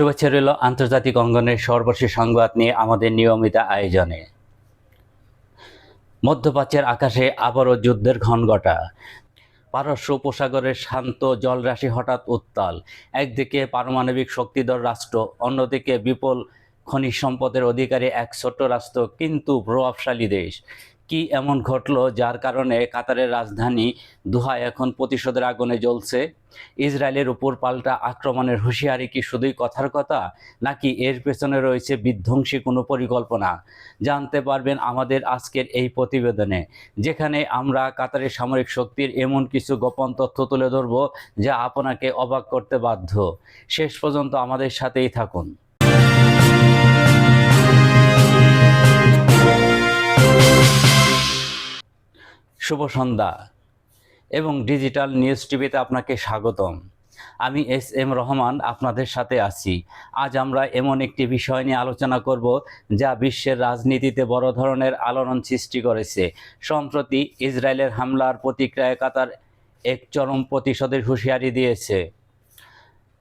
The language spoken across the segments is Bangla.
শুভেচ্ছা রইল আন্তর্জাতিক অঙ্গনের সর্বশেষ সংবাদ নিয়ে আমাদের নিয়মিত আয়োজনে। মধ্যপ্রাচ্যের আকাশে আবারও যুদ্ধের ঘনঘটা। পারস্য উপসাগরের শান্ত জলরাশি হঠাৎ উত্তাল। একদিকে পারমাণবিক শক্তিধর রাষ্ট্র, অন্যদিকে বিপুল খনিজ সম্পদের অধিকারী এক ছোট্ট রাষ্ট্র, কিন্তু প্রভাবশালী দেশ। কি এমন ঘটলো যার কারণে কাতারের রাজধানী দুহায় এখন প্রতিশোধের আগুনে জ্বলছে? ইসরায়েলের উপর পাল্টা আক্রমণের হুঁশিয়ারি কি শুধুই কথার কথা, নাকি এর পেছনে রয়েছে বিধ্বংসী কোনো পরিকল্পনা? জানতে পারবেন আমাদের আজকের এই প্রতিবেদনে, যেখানে আমরা কাতারের সামরিক শক্তির এমন কিছু গোপন তথ্য তুলে ধরব যা আপনাকে অবাক করতে বাধ্য। শেষ পর্যন্ত আমাদের সাথেই থাকুন। শুভ সন্ধ্যা এবং ডিজিটাল নিউজ টিভিতে আপনাকে স্বাগতম। আমি এস এম রহমান আপনাদের সাথে আছি। আজ আমরা এমন একটি বিষয় নিয়ে আলোচনা করব যা বিশ্বের রাজনীতিতে বড় ধরনের আলোড়ন সৃষ্টি করেছে। সম্প্রতি ইসরায়েলের হামলার প্রতিক্রিয়ায় কাতার এক চরম প্রতিশোধের হুঁশিয়ারি দিয়েছে।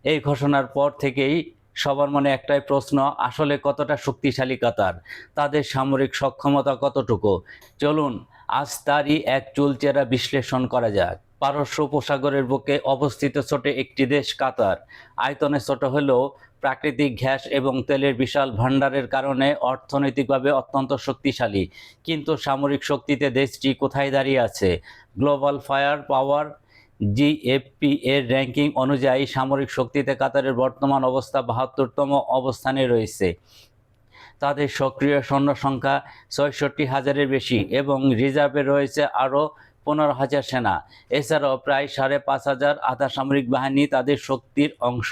এই ঘোষণার পর থেকেই সবার মনে একটাই প্রশ্ন, আসলে কতটা শক্তিশালী কাতার? তাদের সামরিক সক্ষমতা কতটুকু? চলুন আজ তারই এক চুলচেরা বিশ্লেষণ করা যাক। পারস্য উপসাগরের বুকে অবস্থিত ছোট একটি দেশ কাতার। আয়তনে ছোট হলেও প্রাকৃতিক গ্যাস এবং তেলের বিশাল ভাণ্ডারের কারণে অর্থনৈতিকভাবে অত্যন্ত শক্তিশালী। কিন্তু সামরিক শক্তিতে দেশটি কোথায় দাঁড়িয়ে আছে? গ্লোবাল ফায়ার পাওয়ার জিএফপি এর র্যাঙ্কিং অনুযায়ী সামরিক শক্তিতে কাতারের বর্তমান অবস্থা বাহাত্তরতম অবস্থানে রয়েছে। তাদের সক্রিয় সৈন্য সংখ্যা ছয়ষট্টি হাজারের বেশি এবং রিজার্ভে রয়েছে আরও পনেরো হাজার সেনা। এছাড়াও প্রায় সাড়ে পাঁচ হাজার আধা সামরিক বাহিনী তাদের শক্তির অংশ।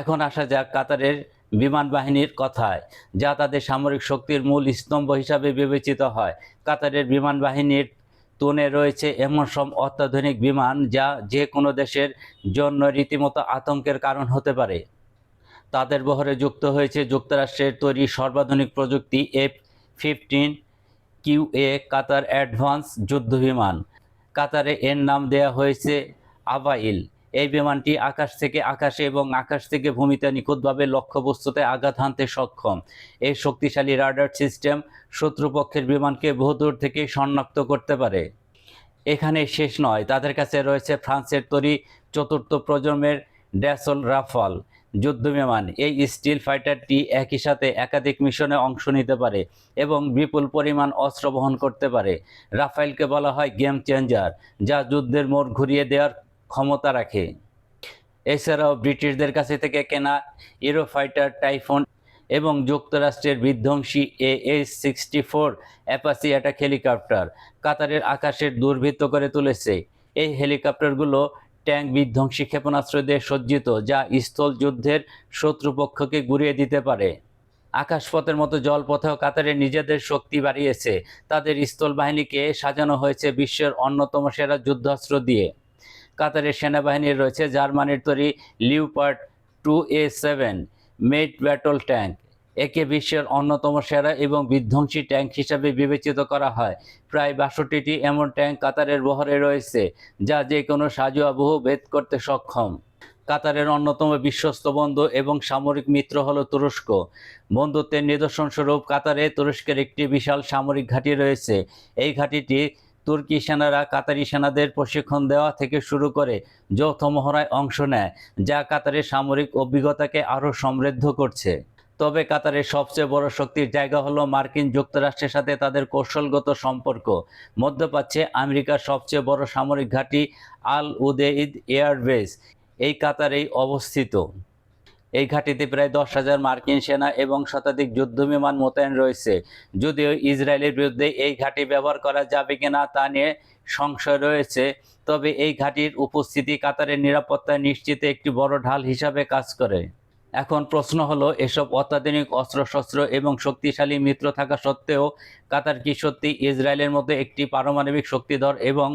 এখন আসা যাক কাতারের বিমান বাহিনীর কথায়, যা তাদের সামরিক শক্তির মূল স্তম্ভ হিসাবে বিবেচিত হয়। কাতারের বিমান বাহিনীর তুনে রয়েছে এমন সব অত্যাধুনিক বিমান যা যে কোনো দেশের জন্য রীতিমতো আতঙ্কের কারণ হতে পারে। তাদের বহরে যুক্ত হয়েছে যুক্তরাষ্ট্রের তৈরি সর্বাধুনিক প্রযুক্তি F fifteen QA Qatar advance যুদ্ধবিমান। কাতারে এর নাম দেয়া হয়েছে আবাইল। এই বিমানটি আকাশ থেকে আকাশে এবং আকাশ থেকে ভূমিতে নিখুঁতভাবে লক্ষ্যবস্তুতে আঘাত হানতে সক্ষম। এই শক্তিশালী রাডার সিস্টেম শত্রুপক্ষের বিমানকে বহুদূর থেকে শনাক্ত করতে পারে। এখানে শেষ নয়, তাদের কাছে রয়েছে ফ্রান্সের তৈরি চতুর্থ প্রজন্মের ড্যাসল রাফাল, যুদ্ধবিমান, এই স্টিল ফাইটারটি একই সাথে একাধিক মিশনে অংশ নিতে পারে এবং বিপুল পরিমাণ অস্ত্র বহন করতে পারে। রাফাইলকে বলা হয় গেম চেঞ্জার, যা যুদ্ধের মোড় ঘুরিয়ে দেওয়ার ক্ষমতা রাখে। এছাড়াও ব্রিটিশদের কাছে থেকে কেনা ইউরোফাইটার টাইফোন এবং যুক্তরাষ্ট্রের বিধ্বংসী A H sixty four Apache attack helicopter কাতারের আকাশের দুর্বৃত্ত করে তুলেছে। এই হেলিকপ্টারগুলো ট্যাঙ্ক বিধ্বংসী ক্ষেপণাস্ত্র দিয়ে সজ্জিত, যা স্থল যুদ্ধের শত্রুপক্ষকে গুড়িয়ে দিতে পারে। আকাশপথের মতো জলপথেও কাতারে নিজেদের শক্তি বাড়িয়েছে। তাদের স্থল বাহিনীকে সাজানো হয়েছে বিশ্বের অন্যতম সেরা যুদ্ধাস্ত্র দিয়ে। কাতারের সেনাবাহিনীর রয়েছে জার্মানির তৈরি লিউপার্ড টু এ সেভেন মেট ব্যাটল ট্যাঙ্ক। একে বিশ্বের অন্যতম সেরা এবং বিধ্বংসী ট্যাঙ্ক হিসাবে বিবেচিত করা হয়। প্রায় বাষট্টিটি এমন ট্যাঙ্ক কাতারের বহরে রয়েছে, যা যে কোনো সাজু আবহ ভেদ করতে সক্ষম। কাতারের অন্যতম বিশ্বস্ত বন্ধু এবং সামরিক মিত্র হলো তুরস্ক। বন্ধুত্বের নিদর্শনস্বরূপ কাতারে তুরস্কের একটি বিশাল সামরিক ঘাঁটি রয়েছে। এই ঘাঁটিটি তুর্কি সেনারা কাতারি সেনাদের প্রশিক্ষণ দেওয়া থেকে শুরু করে যৌথ মহড়ায় অংশ নেয়, যা কাতারের সামরিক অভিজ্ঞতাকে আরও সমৃদ্ধ করছে। তবে কাতারের সবচেয়ে বড় শক্তির জায়গা হলো মার্কিন যুক্তরাষ্ট্রের সাথে তাদের কৌশলগত সম্পর্ক। মধ্যপ্রাচ্যে আমেরিকার সবচেয়ে বড় সামরিক ঘাঁটি আল উদেইদ এয়ারবেস এই কাতারেই অবস্থিত। এই ঘাঁটিতে প্রায় দশ হাজার মার্কিন সেনা এবং শতাধিক যুদ্ধবিমান মোতায়েন রয়েছে। যদিও ইসরায়েলের বিরুদ্ধে এই ঘাঁটি ব্যবহার করা যাবে কিনা তা নিয়ে সংশয় রয়েছে, তবে এই ঘাঁটির উপস্থিতি কাতারের নিরাপত্তা নিশ্চিতে একটি বড় ঢাল হিসাবে কাজ করে। এখন প্রশ্ন হলো, এসব অত্যাধুনিক অস্ত্রশস্ত্র এবং শক্তিশালী মিত্র থাকা সত্ত্বেও কাতার কি সত্যি ইসরায়েলের মতো একটি পারমাণবিক শক্তিধর এবং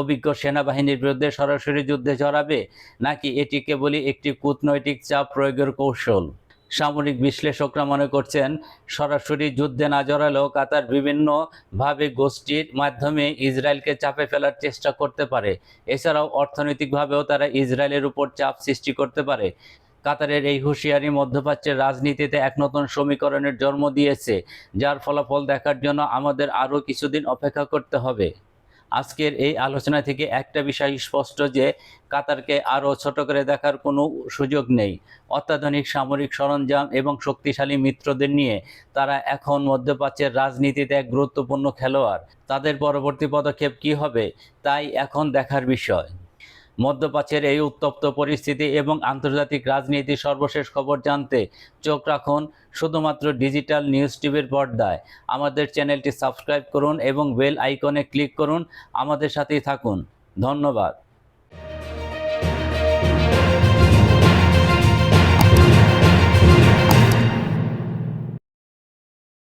অভিজ্ঞ সেনাবাহিনীর বিরুদ্ধে সরাসরি যুদ্ধে জড়াবে? নাকি এটি কেবলই একটি কূটনৈতিক চাপ প্রয়োগের কৌশল? সামরিক বিশ্লেষকরা মনে করছেন, সরাসরি যুদ্ধে না জড়ালেও কাতার বিভিন্নভাবে গোষ্ঠীর মাধ্যমে ইসরায়েলকে চাপে ফেলার চেষ্টা করতে পারে। এছাড়াও অর্থনৈতিকভাবেও তারা ইসরায়েলের উপর চাপ সৃষ্টি করতে পারে। কাতারের এই হুঁশিয়ারি মধ্যপ্রাচ্যের রাজনীতিতে এক নতুন সমীকরণের জন্ম দিয়েছে, যার ফলাফল দেখার জন্য আমাদের আরও কিছুদিন অপেক্ষা করতে হবে। আজকের এই আলোচনা থেকে একটা বিষয় স্পষ্ট যে, কাতারকে আরও ছোট করে দেখার কোনো সুযোগ নেই। অত্যাধুনিক সামরিক সরঞ্জাম এবং শক্তিশালী মিত্রদের নিয়ে তারা এখন মধ্যপ্রাচ্যের রাজনীতিতে এক গুরুত্বপূর্ণ খেলোয়াড়। তাদের পরবর্তী পদক্ষেপ কী হবে, তাই এখন দেখার বিষয়। মধ্যপ্রাচ্যের এই উত্তপ্ত পরিস্থিতি এবং আন্তর্জাতিক রাজনীতির সর্বশেষ খবর জানতে চোখ রাখুন শুধুমাত্র ডিজিটাল নিউজ টিভির পর্দায়। আমাদের চ্যানেলটি সাবস্ক্রাইব করুন এবং বেল আইকনে ক্লিক করুন। আমাদের সাথেই থাকুন। ধন্যবাদ।